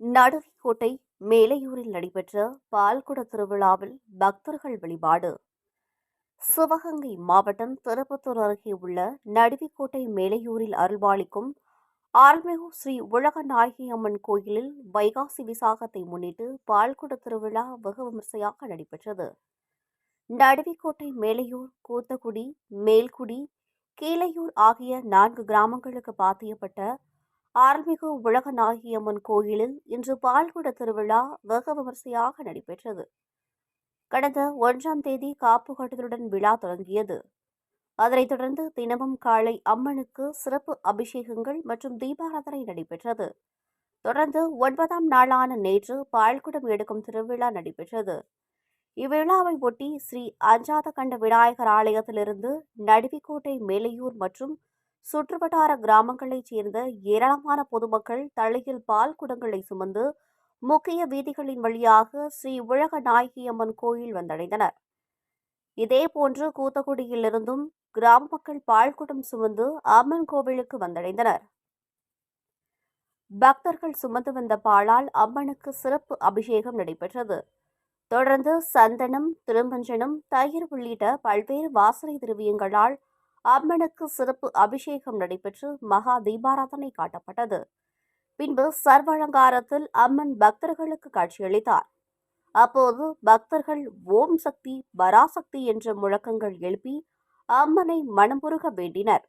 நடுவிக்கோட்டை மேலையூரில் நடைபெற்ற பால்குட திருவிழாவில் பக்தர்கள் வழிபாடு. சிவகங்கை மாவட்டம் திருப்பத்தூர் அருகே உள்ள நடுவிக்கோட்டை மேலையூரில் அருள்பாலிக்கும் ஆல்மிகு ஸ்ரீ உலகநாயகி அம்மன் கோயிலில் வைகாசி விசாகத்தை முன்னிட்டு பால்குட திருவிழா வெகு விமர்சையாக நடைபெற்றது. நடுவிக்கோட்டை மேலையூர் கூத்தக்குடி மேல்குடி கீழையூர் ஆகிய நான்கு கிராமங்களுக்கு பாத்தியப்பட்ட ஆர்மிகு உலகநாயகியம்மன் கோயிலில் இன்று பால்குட திருவிழா வெகு விமர்சையாக நடைபெற்றது. கடந்த ஒன்றாம் தேதி காப்பு கட்டுதலுடன் விழா தொடங்கியது. அதனைத் தொடர்ந்து தினமும் காலை அம்மனுக்கு சிறப்பு அபிஷேகங்கள் மற்றும் தீபாராதனை நடைபெற்றது. தொடர்ந்து ஒன்பதாம் நாளான நேற்று பால்குடம் எடுக்கும் திருவிழா நடைபெற்றது. இவ்விழாவை ஒட்டி ஸ்ரீ அஞ்சாத கண்ட விநாயகர் ஆலயத்திலிருந்து நடுவிக்கோட்டை மேலையூர் மற்றும் சுற்றுவட்டார கிராமங்களைச் சேர்ந்த ஏராளமான பொதுமக்கள் தலையில் பால் குடங்களை சுமந்து முக்கிய வீதிகளின் வழியாக ஸ்ரீ உலக நாயகியம்மன் கோயில் வந்தடைந்தனர். இதேபோன்று கூத்தக்குடியிலிருந்தும் கிராம மக்கள் பால்குடம் சுமந்து அம்மன் கோவிலுக்கு வந்தடைந்தனர். பக்தர்கள் சுமந்து வந்த பாலால் அம்மனுக்கு சிறப்பு அபிஷேகம் நடைபெற்றது. தொடர்ந்து சந்தனம் திருமஞ்சனம் தயிர் உள்ளிட்ட பல்வேறு வாசனை திரவியங்களால் அம்மனுக்கு சிறப்பு அபிஷேகம் நடைபெற்று மகா தீபாராதனை காட்டப்பட்டது. பின்பு சர்வலங்காரத்தில் அம்மன் பக்தர்களுக்கு காட்சியளித்தார். அப்போது பக்தர்கள் ஓம் சக்தி பராசக்தி என்ற முழக்கங்கள் எழுப்பி அம்மனை மனமுருக வேண்டினர்.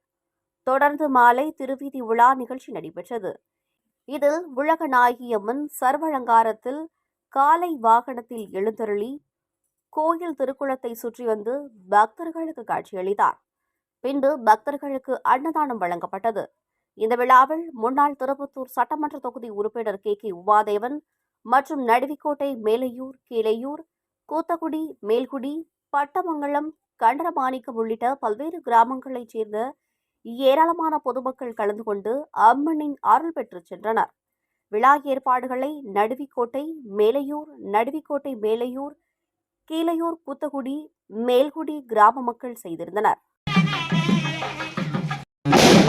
தொடர்ந்து மாலை திருவீதி உலா நிகழ்ச்சி நடைபெற்றது. இதில் உலக நாயகியம்மன் சர்வலங்காரத்தில் காலை வாகனத்தில் எழுந்தருளி கோயில் திருக்குளத்தை சுற்றி வந்து பக்தர்களுக்கு காட்சியளித்தார். பின்பு பக்தர்களுக்கு அன்னதானம் வழங்கப்பட்டது. இந்த விழாவில் முன்னாள் திருப்பத்தூர் சட்டமன்ற தொகுதி உறுப்பினர் கே. கே. உமாதேவன் மற்றும் நடுவிக்கோட்டை மேலையூர் கீழையூர் கூத்தக்குடி மேல்குடி பட்டமங்கலம் கண்டரமாணிக்கம் உள்ளிட்ட பல்வேறு கிராமங்களைச் சேர்ந்த ஏராளமான பொதுமக்கள் கலந்து கொண்டு அம்மனின் அருள் பெற்றுச் சென்றனர். விழா ஏற்பாடுகளை நடுவிக்கோட்டை மேலையூர் நடுவிக்கோட்டை மேலையூர் கீழையூர் கூத்தகுடி மேல்குடி கிராம மக்கள் செய்திருந்தனர். Mm-hmm.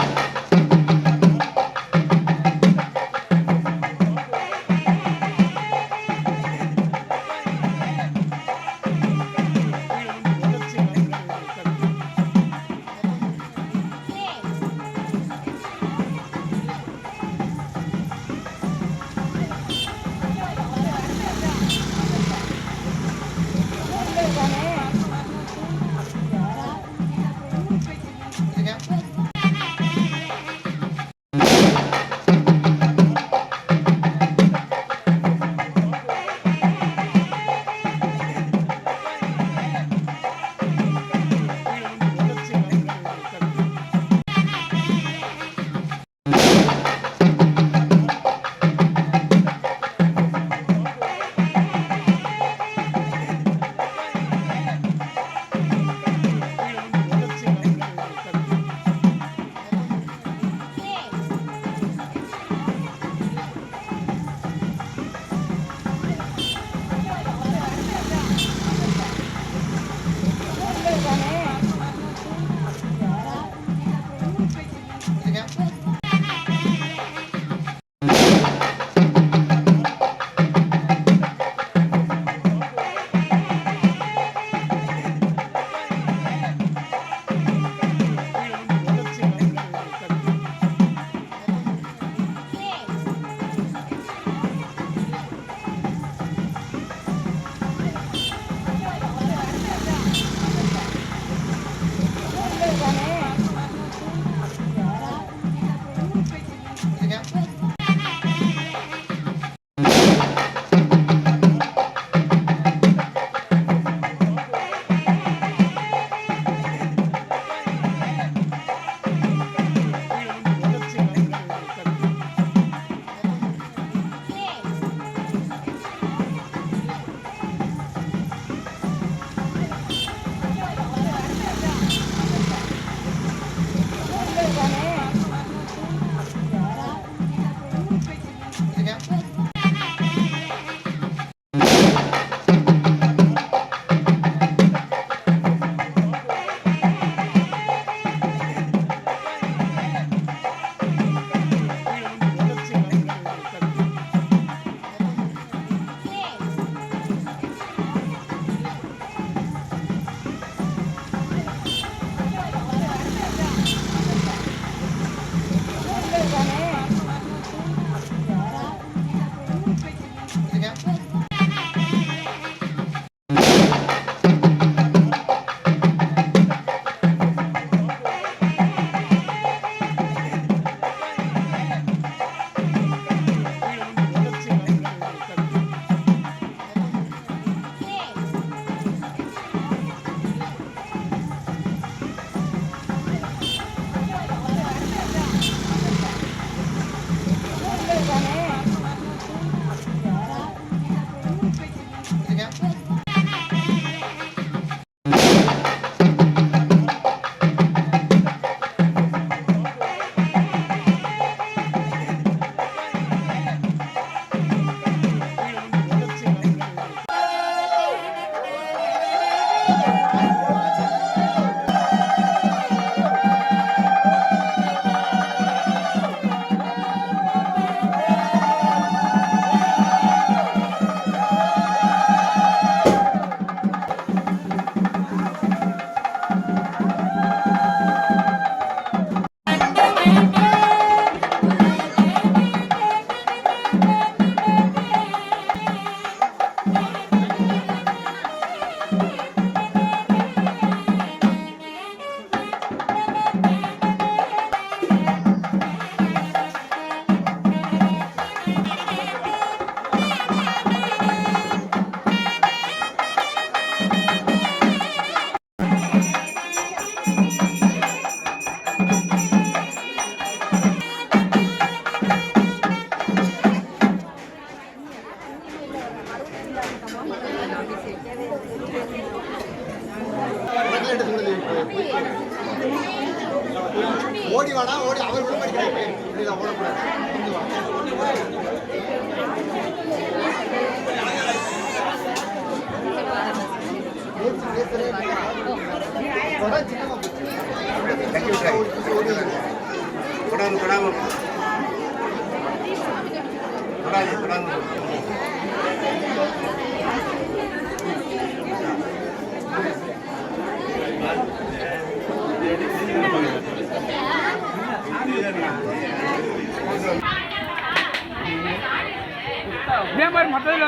இப்படிதான் ஓடக்கூடாது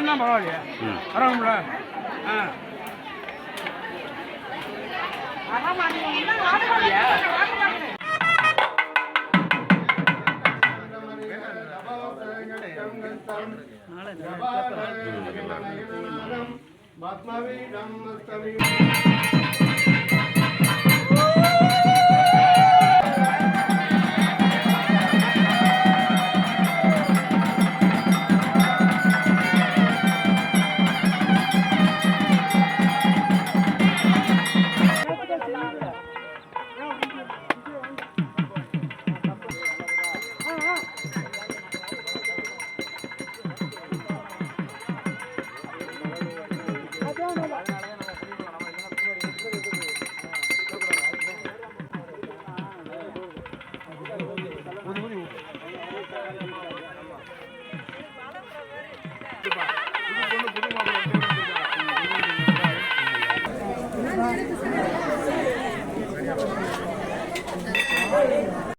இருந்தால் பரவாயில்லையா. பரவாயில்ல ஆ. பத்மவி நம்ம